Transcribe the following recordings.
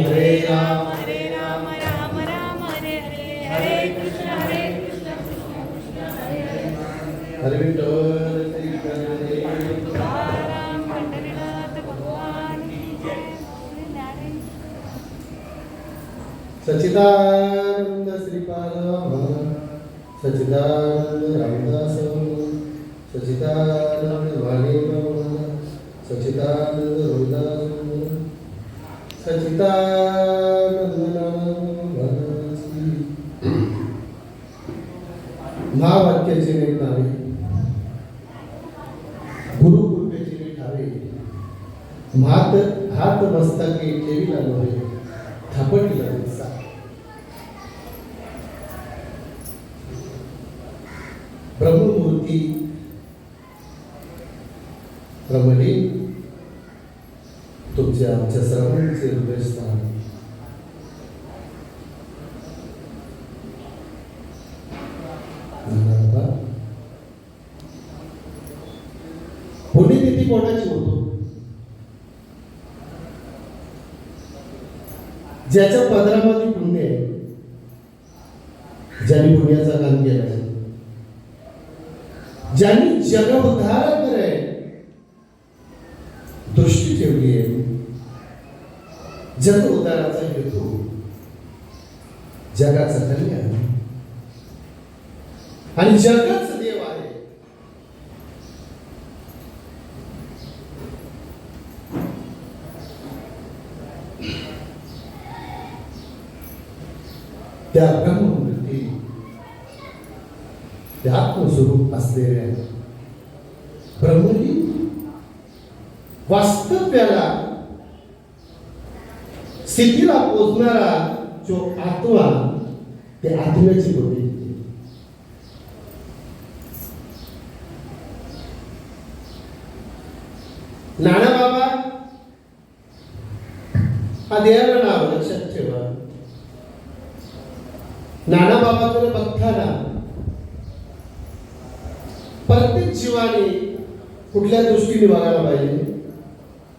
ஹரே ராம். ஹரே ராம ராம ராம ஹரே ஹரே ஹரே கிருஷ்ண. ஹரே சச்சிதானந்த சச்சிதானந்த ரவிதாஸ் சச்சிதானந்த சச்சிதானந்த ரோதாஸ் महावाक्याचे नेम नावे गुरुकृपेचे नीट ठावे मात हात मस्तके ठेवीला नव्हे थापटी दिसा ब्रह्ममूर्ती रमणी तुमच्या आमच्या सर्वांचे हृदयस्थान धन्यवाद. पुण्यतिथी कोणाची होतो? ज्याच्या पदरामध्ये पुण्य आहे ज्यांनी पुण्याचा काम केला ज्यांनी जगउद्धार करे दृष्टी ठेवली आहे. जग उद्धाराचा हेतू जगाचं कल्याण. आणि जगच देव आहे त्या ब्रह्ममूर्ती त्या आत्मस्वरूप असलेल्या ब्रह्मनी वास्तव्याला स्थितीला पोचणारा जो आत्मा ते आत्म्याची बुद्धी नाना बाबा हा देवाला नाव लक्षात ठेवा. नाना बाबाकडे बघताना प्रत्येक जीवाने कुठल्या दृष्टीने बघायला पाहिजे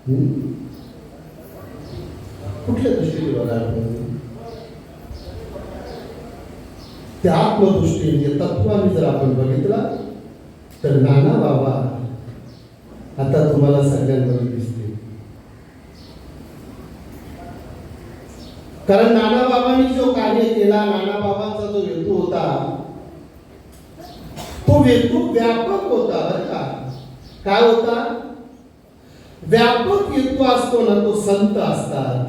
हम्म? कुठल्या दृष्टीने बघायला पाहिजे त्या आत्मदृष्टीने तत्वाने जर आपण बघितला तर नाना बाबा आता तुम्हाला सगळ्यांमध्ये दिसते कारण नाना बाबांनी जो कार्य केला नाना बाबांचा जो हेतू होता तो हेतू व्यापक होता बर का. काय होता? व्यापक हेतू असतो ना तो संत असतात.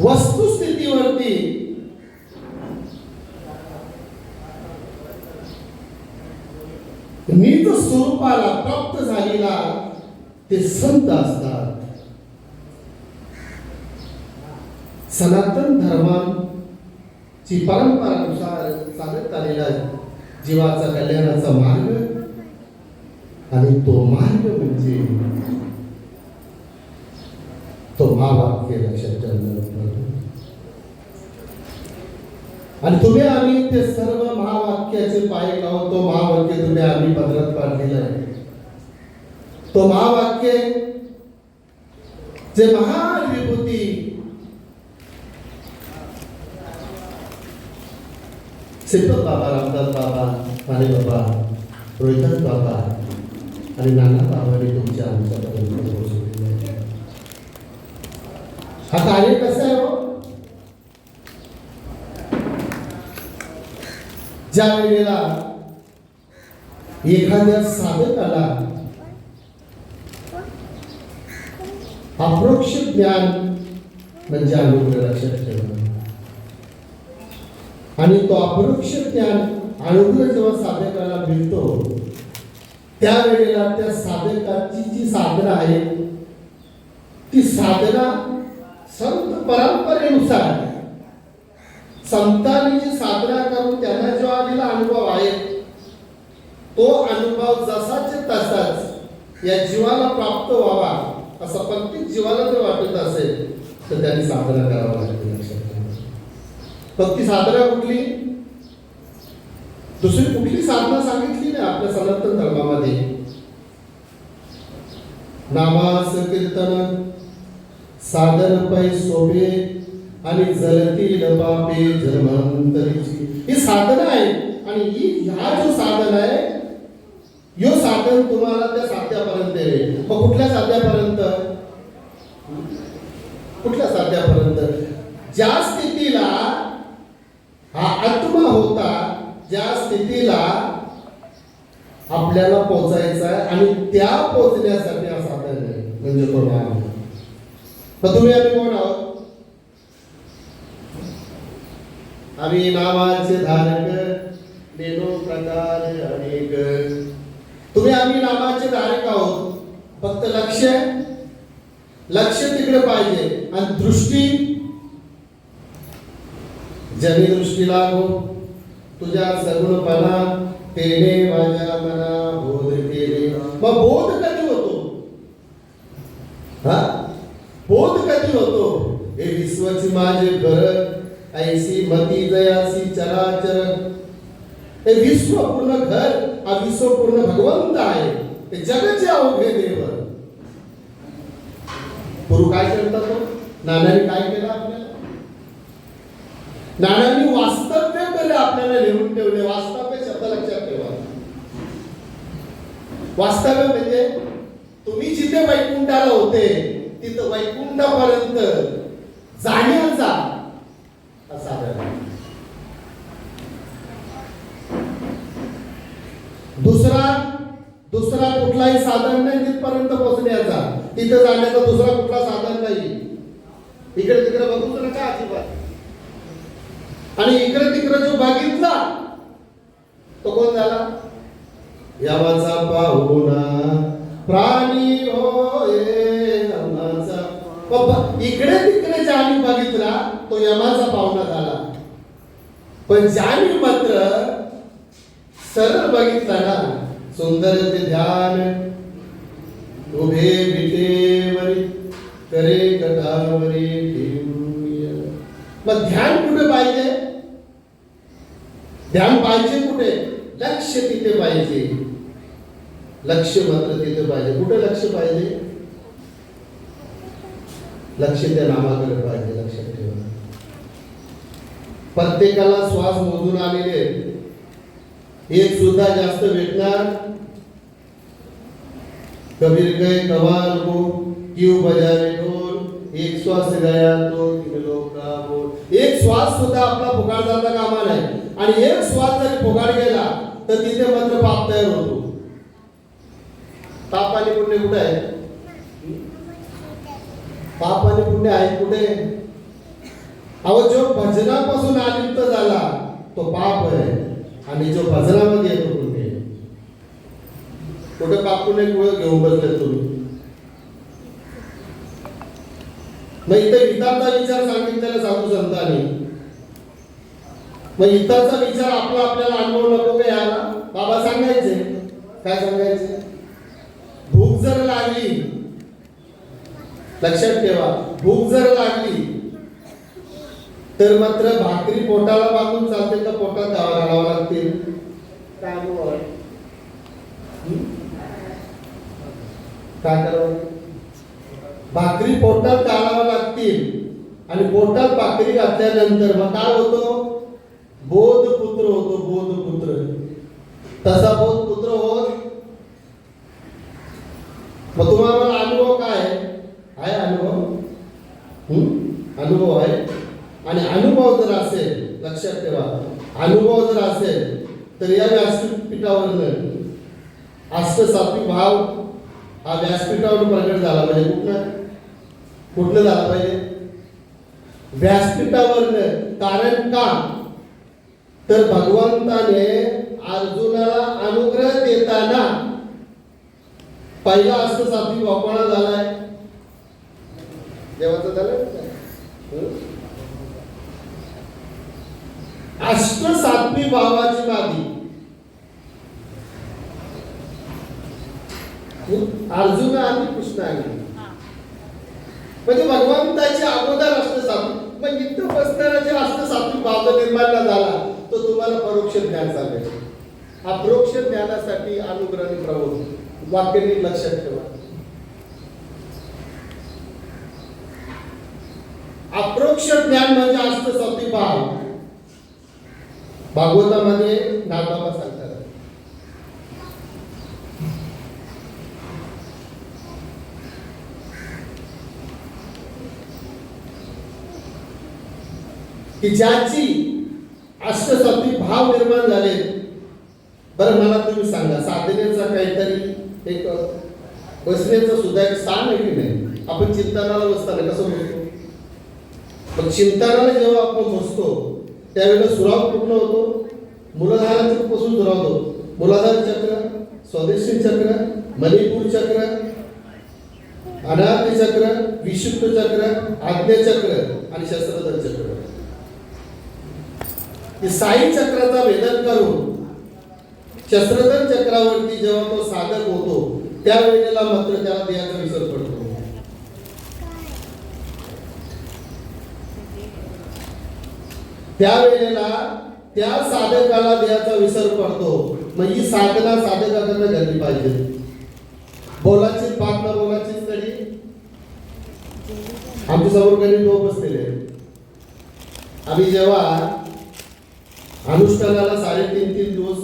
वस्तुस्थितीवरती निज स्वरूपाला प्राप्त झालेला ते संत असतात. सनातन धर्मांची परंपरानुसार चालत आलेला जीवाचा कल्याणाचा मार्ग आणि तो मार्ग म्हणजे तो महावाक्य लक्षात ठेवलं. आणि तुम्ही आम्ही ते सर्व महावाक्याचे पाय लावून तो महावाक्य तुम्ही आम्ही पदरात पाडलेला आहे. तो महावाक्य जे महान विभूती सिद्धोत बाबा, रामदास बाबा, माने बाबा रोहिदास बाबा आणि नाना बाबांनी तुमच्या आमच्यापर्यंत पोहोचवलेलं आहे. हा ज्या वेळेला एखाद्या साधकाला अप्रोक्ष ज्ञान म्हणजे अनुग्रह लक्षात ठेवणं. आणि तो अप्रोक्ष ज्ञान अनुग्रह जेव्हा साधकाला मिळतो त्यावेळेला त्या साधकाची जी साधना आहे ती साधना संत परंपरेनुसार संतांनी जी करून त्यांना जो आलेला अनुभव आहे तो अनुभव जसाच तसाच या जीवाला प्राप्त व्हावा असं प्रत्येक जीवाला जर वाटत असेल तर त्यांनी साधना करावं लागते लक्षात फक्त कुठली? दुसरी कुठली साधना सांगितली ना आपल्या सनातन धर्मामध्ये? नामास कीर्तन साधन पै सोबे आणि जलतील पापे जन्मांतरीची. ही साधनं आहे आणि ही ह्या जो साधन आहे यो साधन तुम्हाला त्या साध्यापर्यंत येईल. मग कुठल्या साध्यापर्यंत? कुठल्या साध्यापर्यंत? ज्या स्थितीला हा आत्मा होता ज्या स्थितीला आपल्याला पोचायचं आहे आणि त्या पोचण्यासाठी हा साधन आहे. म्हणजे कोण आहे. मग तुम्ही आम्ही कोण आहोत? आम्ही नामाचे धारक नेनो प्रकार अनेक. तुम्ही आम्ही नामाचे धारक आहोत. फक्त लक्ष. लक्ष तिकडे पाहिजे. आणि दृष्टी. जनी दृष्टी लागो तुझ्या सगुणपणा तेने माझ्या मना बोध केले. मग बोध कधी होतो? हा? बोध कधी होतो? हे विश्वची माझे घर. ऐसी मती जयासी चराचर। हे विश्व पूर्ण घर हा विश्व पूर्ण भगवंत आहे. ते जगचे अवघे देव. गुरु काय करता तो? नानांनी काय केलं आपल्याला? नानांनी वास्तव्य केले आपल्याला लिहून ठेवले. वास्तव्य शब्द लक्षात ठेवा. वास्तव्य म्हणजे तुम्ही जिथे वैकुंठाला होते तिथं वैकुंठापर्यंत जाण्याचा हा साधन आहे. दुसरा दुसरा कुठलाही साधन नाही तिथपर्यंत पोहोचण्याचा तिथं जाण्याचा दुसरा कुठला साधन नाही. इकडे तिकडे बघूच नका अजिबात. आणि इकडे तिकडे जो बघितला तो कोण झाला? यावाचा पाहुणा. प्राणी होय बाबा, इकडे तिकडे ज्याने बघितला तो यमाचा पाहुणा झाला. पण ज्याने मात्र सरळ बघितला ना सुंदर ते ध्यान उभे विटेवरी करे कटावरी ठेवूया. मग ध्यान कुठे पाहिजे? ध्यान पाहिजे कुठे? लक्ष तिथे पाहिजे. लक्ष मात्र तिथे पाहिजे. कुठे लक्ष पाहिजे? लक्ष त्या नामाकडे पाहिजे लक्षात ठेवा. प्रत्येकाला श्वास मोजून आलेले एक सुद्धा जास्त भेटणार कबीर गए कमाल हो, को क्यों बजावे ढोल एक श्वास गया तो तीन का बोल एक श्वास सुद्धा आपला फुकाट जाता कामा नाही. आणि एक श्वास जरी फुकाट गेला तर तिथे मात्र पाप तयार होतो. पाप आणि पुण्य कुठे आहे? पाप आणि पुण्य आहे कुठे? अहो जो भजनापासून आलिप्त झाला तो पाप आहे. आणि जो भजनामध्ये येतो कुठं कापून एक मुळे घेऊन बसले तुम्ही? मग इथे हिताचा विचार सांगितलेला साधू संतांनी मग इतरचा विचार आपला आपल्याला अनुभव नको का याला? बाबा सांगायचे. काय सांगायचे? भूक जर लागली लक्षात ठेवा भूक जर लागली तर मात्र भाकरी पोटाला बांधून चालते तर पोटात घावा घालावं लागतील काय अनुभव आहे? हं? काय करावं भाकरी पोटात घालावं लागतील. आणि पोटात भाकरी घातल्यानंतर मग काय होतो? बोध पुत्र होतो बोध पुत्र. तसा बोध पुत्र होत? मग तुम्हाला अनुभव काय आहे? आहे अनुभव? अनुभव आहे? आणि अनुभव जर असेल लक्षात ठेवा. अनुभव जर असेल तर या व्यासपीठावरनं अष्ट सात्विक भाव हा व्यासपीठावर प्रकट म्हणजे झाला पाहिजे कुठनं? कुठलं झाला पाहिजे? व्यासपीठावरनं कारण का? तर भगवंताने अर्जुनाला अनुग्रह देताना पहिला अष्ट सात्विक भाव कोणा झालाय. देवाचा झालं अष्ट सातवी भावाची गादी अर्जुन आणि कृष्ण आहे म्हणजे भगवंताची अगोदर सात्विक मग इथं बसणारा जे सात्विक भाव निर्माण झाला तो तुम्हाला परोक्ष ज्ञान चालेल अप्रोक्ष ज्ञानासाठी अनुग्रह प्रबोध वाक्य लक्षात ठेवा. अप्रोक्ष ज्ञान म्हणजे अष्टसात्विक भाव भागवतामध्ये नाथबाबा सांगतात. की ज्याची अष्टसात्विक भाव निर्माण झाले. बरं मला तुम्ही सांगा साधनेचा काहीतरी एक बसण्याचं सुद्धा एक स्थान आहे की नाही? आपण चिंतनाला बसताना कसं बसतो? पण चिंतनाला जेव्हा आपण बसतो त्यावेळेला सुराव पूर्ण होतो? मूलाधाराचं पासून सुराव होतो. चक्र स्वदेशी चक्र मणिपूर चक्र अनाथ चक्र विशुद्ध चक्र आज्ञा चक्र आणि शस्त्रधर चक्र. साई चक्राचा वेदन करून शस्त्रधर चक्रावरती जेव्हा तो साधक होतो त्यावेळेला मात्र त्याला देहाचा विसर पडतो त्यावेळेला त्या साधकाला देहाचा विसर पडतो. मग ही साधना साधकाकडनं घडली पाहिजे. बोलाची पाक ना बोलाचीच तरी आमच्यासमोर काही लोक बसलेले आम्ही जेव्हा अनुष्ठानाला साडेतीन तीन दिवस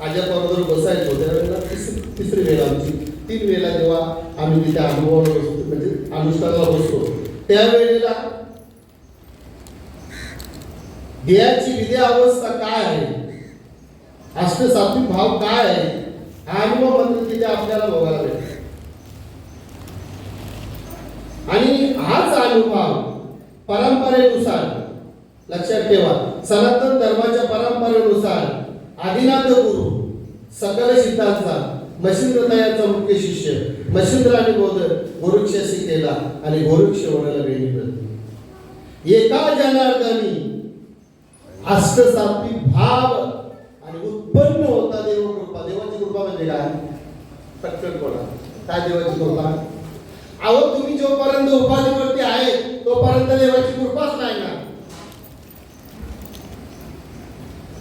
आज्या बरोबर बसायचो. त्यावेळेला तिसरी तिसरी वेळ आमची. तीन वेळा जेव्हा आम्ही तिथे अनुभवाला बसतो म्हणजे अनुष्ठानाला बसतो. त्यावेळेला देहाची विद्या अवस्था काय आहे? अष्टसात्विक भाव काय आहे? हा अनुभव मात्र तिथे आपल्याला बघायला भेटतो. आणि हाच अनुभव परंपरेनुसार लक्षात ठेवा. सनातन धर्माच्या परंपरेनुसार आदिनाथ गुरु सकल सिद्धांचा मशिंद्रतायाचा मुख्य शिष्य मशिंद्राने बोध गोरुक्षाशी केला आणि गोरुक्ष होण्याला वेळी प्रती एका जनार्दनी अष्टसात्विक भाव आणि उत्पन्न होता देव कृपा. देवाची कृपा म्हणजे काय? पटकन बोला काय देवाची कृपा? अहो तुम्ही जोपर्यंत उपाधीवरती आहे तोपर्यंत देवाची कृपाच नाही ना.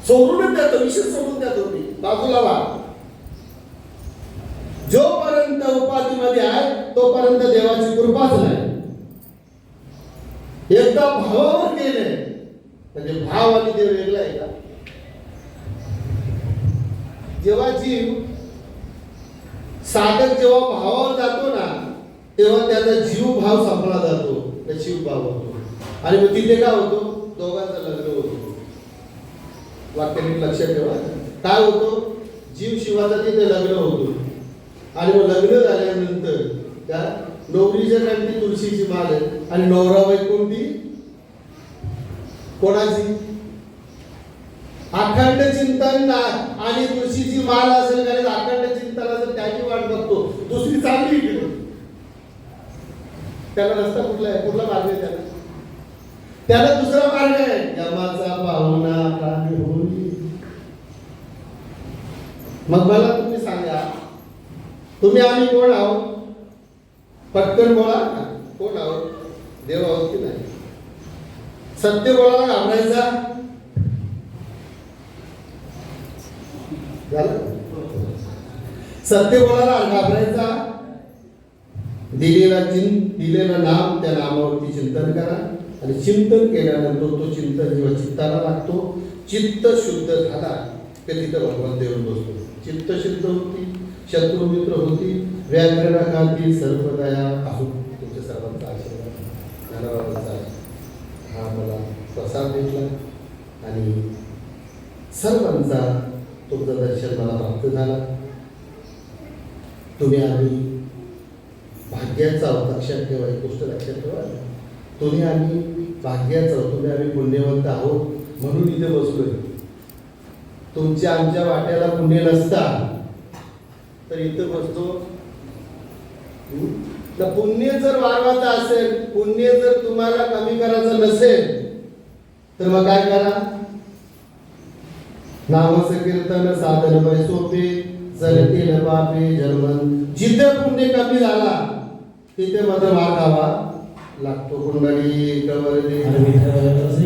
सोडूनच द्या तो विषय सोडून द्या तुम्ही बाजूला वा जोपर्यंत उपाधीमध्ये आहे तोपर्यंत देवाची कृपाच नाही. एकदा भावावर गेले म्हणजे भाव आणि देव वेगळा आहे का? जेव्हा जीव साधक जेव्हा भावावर जातो ना तेव्हा त्याचा जीव भाव संपला जातो त्या शिव भाव होतो आणि मग तिथे काय होतो? दोघांचं लग्न. वाक्य नीट लक्षात ठेवा. काय होतो? जीव शिवाचा तिथे लग्न होतो. आणि मग लग्न झाल्यानंतर त्या नवरीच्या काढती तुळशीची माल आहे. आणि नवरा बाई कोणती? कोणाची? अखंड चिंतन ना आणि तुळशीची माल असेल कारण अखंड चिंतन असेल त्याची वाट बघतो. दुसरी चांगली त्याला रस्ता कुठला आहे? कुठला मार्ग आहे त्याला? त्याला दुसरा मार्ग आहे. यमाचा पाहुणा प्राणी होई मग मला तुम्ही सांगा तुम्ही आम्ही कोण आहोत? पटकन बोला ना. कोण आहोत? देव आहोत की नाही? सत्य बोलायला घाबरायचा? झालं? सत्य बोलायला घाबरायचा? दिलेला चिन्ह दिलेलं नाम त्या नामावरती चिंतन करा. आणि चिंतन केल्यानंतर तो चिंतन जेव्हा चित्ताला लागतो चित्त शुद्ध झाला की तिथं भगवान देऊन बसतो. चित्त शुद्ध होती शत्रू मित्र होती व्याकरणाखाली सर्वदया आहो तुमच्या सर्वांचा आशीर्वाद. ज्ञानबाबांचा हा मला प्रसाद भेटला आणि सर्वांचा तुमचं दर्शन मला प्राप्त झाला. तुम्ही आम्ही भाग्याचा लक्षात ठेवा एक गोष्ट लक्षात ठेवा. तुम्ही आम्ही भाग्याचा तुम्ही आम्ही पुण्यवंत आहोत म्हणून इथे बसलोय. तुमच्या आमच्या वाट्याला पुण्य नसता. तर इथं बसतो. तर पुण्य जर वाढवायचं असेल पुण्य जर तुम्हाला कमी करायचं नसेल तर मग काय करा? नामचं कीर्तन साधन बाय सोपे जरतील पापे जर्मन. जिथे पुण्य कमी झाला तिथे मात्र मागावा लागतो कुंडली कवरली